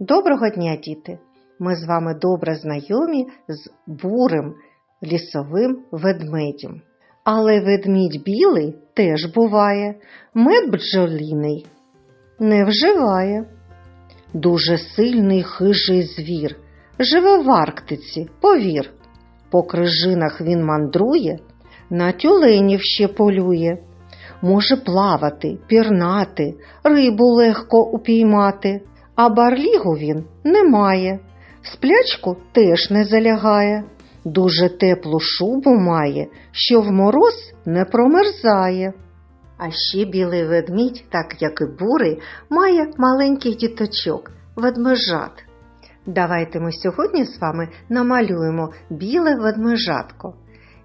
Доброго дня, діти! Ми з вами добре знайомі з бурим лісовим ведмедем. Але ведмідь білий теж буває, мед бджоліний не вживає. Дуже сильний хижий звір, живе в Арктиці, повір. По крижинах він мандрує, на тюленів ще полює. Може плавати, пірнати, рибу легко упіймати, а барлігу він не має, сплячку теж не залягає, дуже теплу шубу має, що в мороз не промерзає. А ще білий ведмідь, так як і бурий, має маленьких діточок, ведмежат. Давайте ми сьогодні з вами намалюємо біле ведмежатко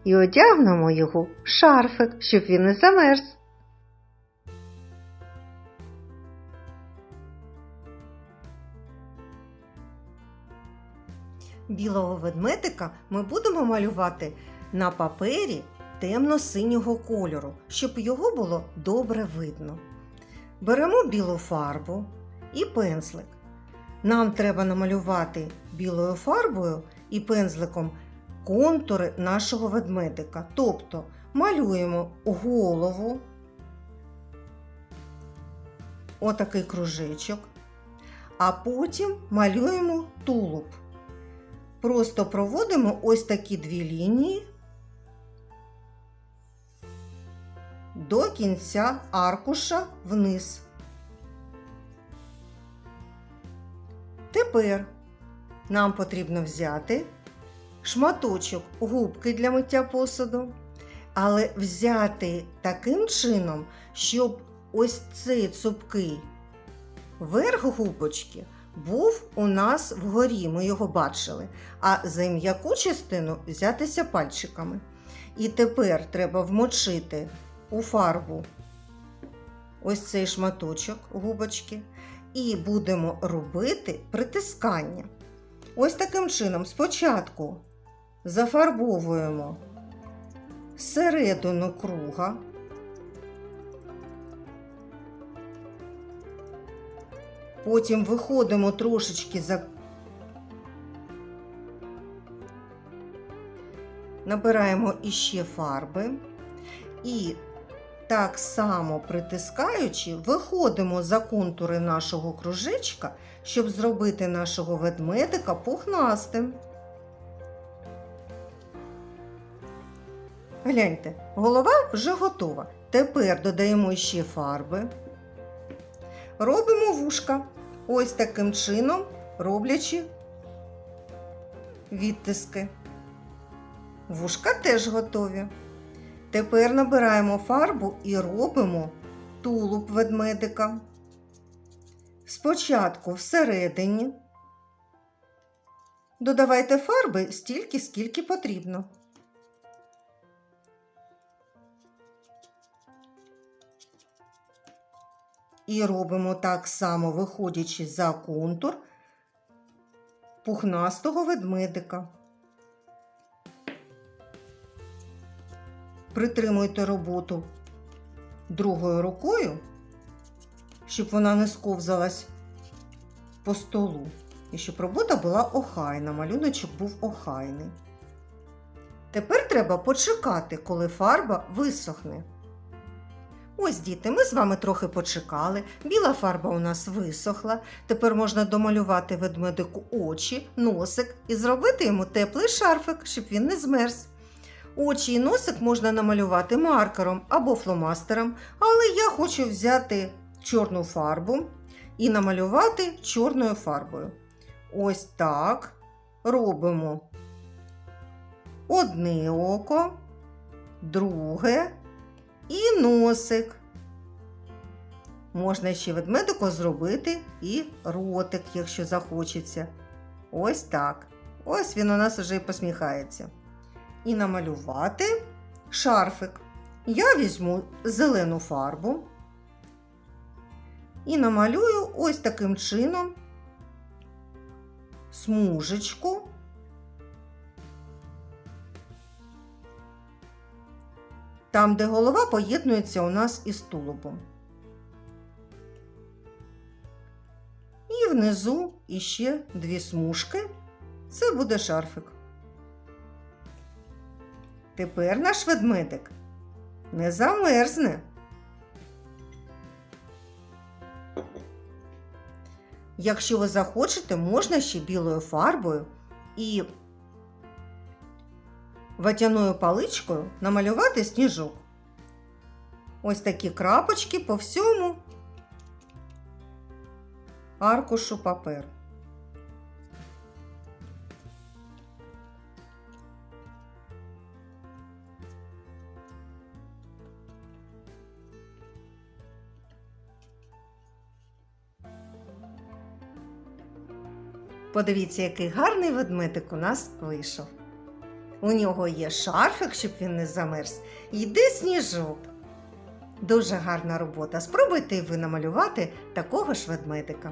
і одягнемо його в шарфик, щоб він не замерз. Білого ведмедика ми будемо малювати на папері темно-синього кольору, щоб його було добре видно. Беремо білу фарбу і пензлик. Нам треба намалювати білою фарбою і пензликом контури нашого ведмедика. Тобто малюємо голову, отакий кружечок, а потім малюємо тулуб. Просто проводимо ось такі дві лінії до кінця аркуша вниз. Тепер нам потрібно взяти шматочок губки для миття посуду, але взяти таким чином, щоб ось цей цупкий верх губочки був у нас вгорі, ми його бачили, а за м'яку частину взятися пальчиками. І тепер треба вмочити у фарбу ось цей шматочок губочки, і будемо робити притискання. Ось таким чином спочатку зафарбовуємо середину круга. Потім виходимо трошечки за. Набираємо іще фарби і так само притискаючи, виходимо за контури нашого кружечка, щоб зробити нашого ведмедика пухнастим. Гляньте, голова вже готова. Тепер додаємо ще фарби. Робимо вушка. Ось таким чином роблячи відтиски. Вушка теж готові. Тепер набираємо фарбу і робимо тулуб ведмедика. Спочатку всередині. Додавайте фарби стільки, скільки потрібно. І робимо так само, виходячи за контур пухнастого ведмедика. Притримуйте роботу другою рукою, щоб вона не сковзалась по столу. І щоб робота була охайна, малюночок був охайний. Тепер треба почекати, коли фарба висохне. Ось, діти, ми з вами трохи почекали. Біла фарба у нас висохла. Тепер можна домалювати ведмедику очі, носик і зробити йому теплий шарфик, щоб він не змерз. Очі і носик можна намалювати маркером або фломастером, але я хочу взяти чорну фарбу і намалювати чорною фарбою. Ось так робимо одне око, друге і носик. Можна ще ведмедику зробити і ротик, якщо захочеться. Ось так. Ось він у нас вже і посміхається. І намалювати шарфик. Я візьму зелену фарбу і намалюю ось таким чином смужечку. Там, де голова поєднується у нас із тулубом. І внизу іще дві смужки. Це буде шарфик. Тепер наш ведмедик не замерзне. Якщо ви захочете, можна ще білою фарбою і ватяною паличкою намалювати сніжок. Ось такі крапочки по всьому аркушу паперу. Подивіться, який гарний ведмедик у нас вийшов. У нього є шарфик, щоб він не замерз, йде сніжок. Дуже гарна робота. Спробуйте ви намалювати такого ж ведмедика.